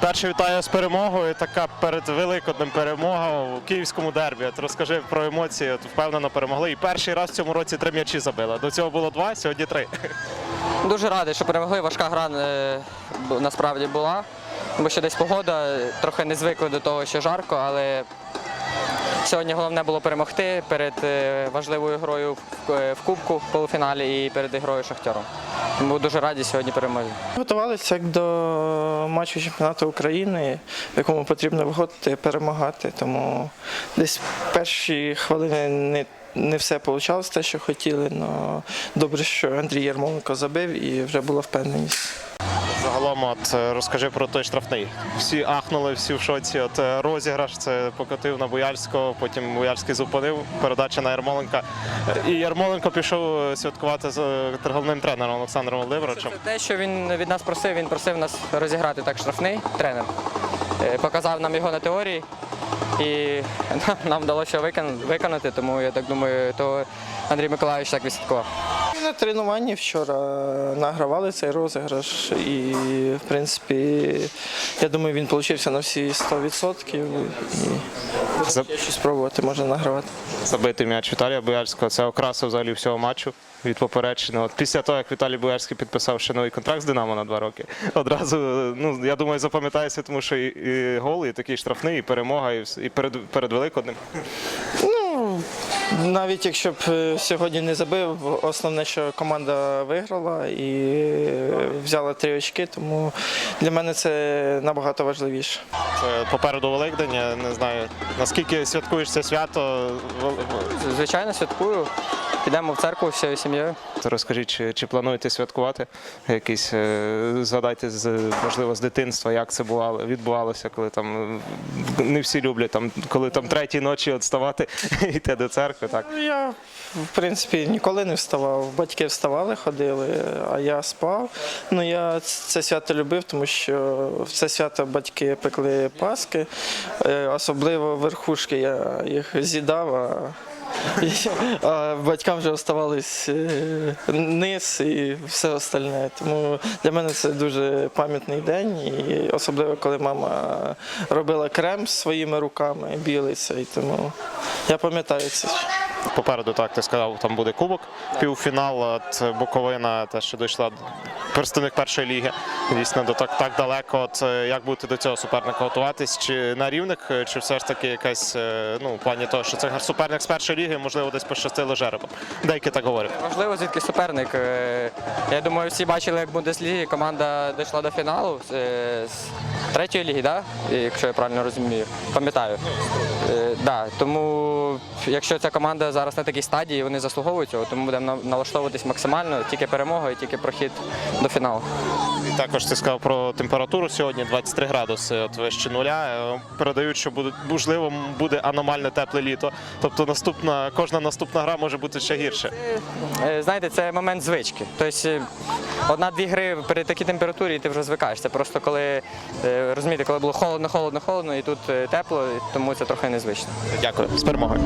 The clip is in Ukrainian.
Перше вітаю з перемогою. Така перед великодним перемога у київському дербі. От розкажи про емоції. От впевнено перемогли. І перший раз в цьому році три м'ячі забили. До цього було два, сьогодні три. Дуже радий, що перемогли. Важка гра е, насправді була. Бо ще десь погода, трохи не звикли до того, що жарко, але сьогодні головне було перемогти перед е, важливою грою в, е, Кубку в полуфіналі і перед ігрою з Шахтяром. Тому дуже раді сьогодні перемоги. Готувалися до матчу чемпіонату України, в якому потрібно виходити і перемагати. Тому десь перші хвилини не, не все вийшло, те, що хотіли. але добре, що Андрій Ярмоленко забив і вже була впевненість. Загалом, от е, розкажи про той штрафний. Всі ахнули, всі в шоці. От е, розіграш це покотив на Бояльського, потім Бояльський зупинив, передача на Ярмоленка. Е, І Ярмоленко пішов святкувати з головним тренером Олександром Володимировичем. Те, що він від нас просив, він просив нас розіграти так штрафний тренер. Показав нам його на теорії і нам, вдалося виконати, тому я так думаю, то Андрій Миколаївич так відслідкував. На тренуванні вчора награвали цей розіграш, і в принципі, я думаю, він вийшов на всі 100%. І За- ще щось спробувати можна награвати. Забитий м'яч Віталія Бояльського. Це окраса взагалі всього матчу від попередчини. Після того, як Віталій Бояльський підписав ще новий контракт з Динамо на два роки, одразу, ну я думаю, запам'ятається, тому що і, і гол, і такий штрафний, і перемога, і, і перед, перед Великоднем. Ну, навіть якщо б е, сьогодні не забив, основне, що команда виграла і е, взяла три очки, тому для мене це набагато важливіше. Це попереду Великдень. Я не знаю, наскільки святкуєш це свято. Звичайно, святкую. Підемо в церкву всією сім'єю. То розкажіть, чи, чи плануєте святкувати? Якісь е, згадайте з можливо з дитинства, як це бувало, відбувалося, коли там не всі люблять там, коли там третій ночі от вставати і йти до церкви. Так Ну, Я, в принципі, ніколи не вставав. Батьки вставали, ходили, а я спав. Ну, я це свято любив, тому що в це свято батьки пекли паски, Е, особливо верхушки я їх з'їдав. А батькам вже оставались е, низ і все остальне. Тому для мене це дуже пам'ятний день, і особливо коли мама робила крем своїми руками, білий цей. Тому я пам'ятаю це. Попереду, так ти сказав, там буде кубок, півфінал, от Буковина, те, що дійшла представник першої ліги. Дійсно, до так, так далеко. От е, як будете до цього суперника готуватись? Чи на рівних, е, чи все ж таки якась е, ну, в плані того, що це суперник з першої ліги, можливо, десь пощастило жеребом. Деякі так говорять. Можливо, звідки суперник. Я думаю, всі бачили, як в Бундеслігі команда дійшла до фіналу третьої ліги, да? якщо я правильно розумію. Пам'ятаю. Е, Да. Тому якщо ця команда зараз на такій стадії, вони заслуговують цього, тому будемо налаштовуватись максимально, тільки перемога і тільки прохід до фіналу. І також ти сказав про температуру сьогодні 23 градуси, от вище нуля. Е, Передають, що буде можливо буде аномально тепле літо. Тобто наступна кожна наступна гра може бути ще гірше. Е, Знаєте, це момент звички. Тобто е, одна-дві гри при такій температурі і ти вже звикаєш. Це просто коли розумієте, коли було холодно, холодно, холодно, і тут е, тепло, тому це трохи незвично. Дякую з перемогою.